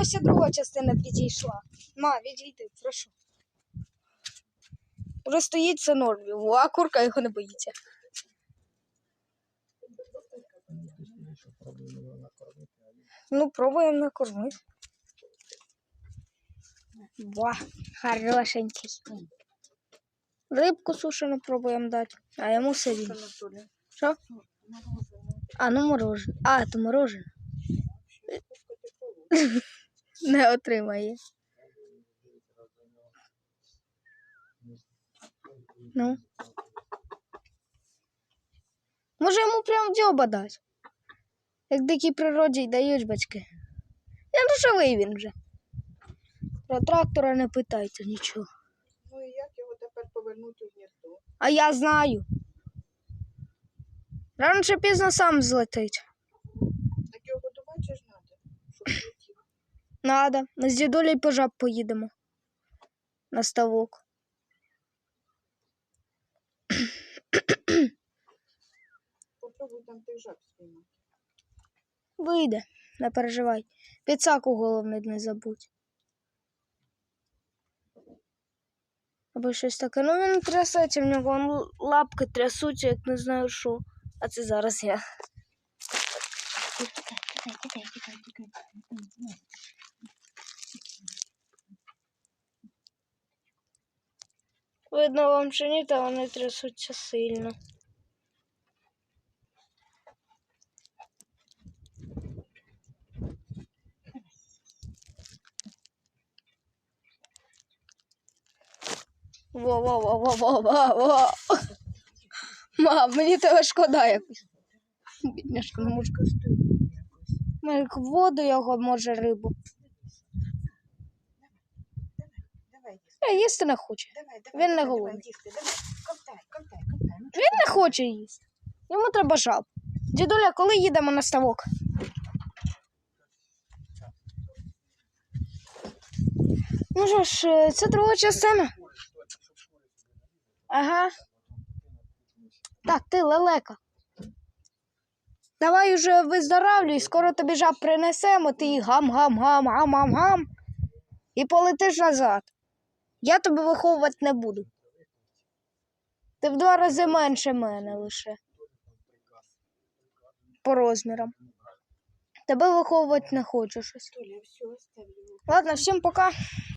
ось і друга частина підійшла. Ма, відійди, прошу. Вже стоїть це нормі, а курка його не боїться. Ну, пробуємо накормити. Ва, хорошенький. Рибку сушену пробуємо дати, а йому сирі. Що? А, ну морожене. А, то морожене. Не отримає. Ну. Може йому прям в дзьоба дати. Як дикій природі й дають батьки. Я живий він вже. Про трактора не питайте нічого. Ну і як його тепер повернути у гніздо? А я знаю. Рано чи пізно сам злетить. Так його годувати ж треба, щоб летів. Надо. Ми з дідулею по жаб поїдемо. На ставок. Попробуй там тих жаб спіймати. Вийде, не переживай. Підсаку головне не забудь. Або щось таке. Ну він трясеться в нього, лапки трясуться, як не знаю що. А це зараз я. Видно вам чи ні, та вони трясуться сильно. во во во во во во во Мам, мені тебе шкода якось. Бідняшка, не можу. Ми як воду його може рибу. Давай, їсти, їсти не хоче. Він не голодний. Він не хоче їсти. Йому треба жаб. Дідуля, коли їдемо на ставок? Ну що ж, е, це друга частина. Ага. Так, ти лелека. Давай уже виздоравлюй, скоро тобі жаб принесемо, ти гам-гам-гам-гам-гам-гам і полетиш назад. Я тебе виховувати не буду. Ти в два рази менше мене лише. По розмірам. Тебе виховувати не хочу щось. Ладно, всім пока.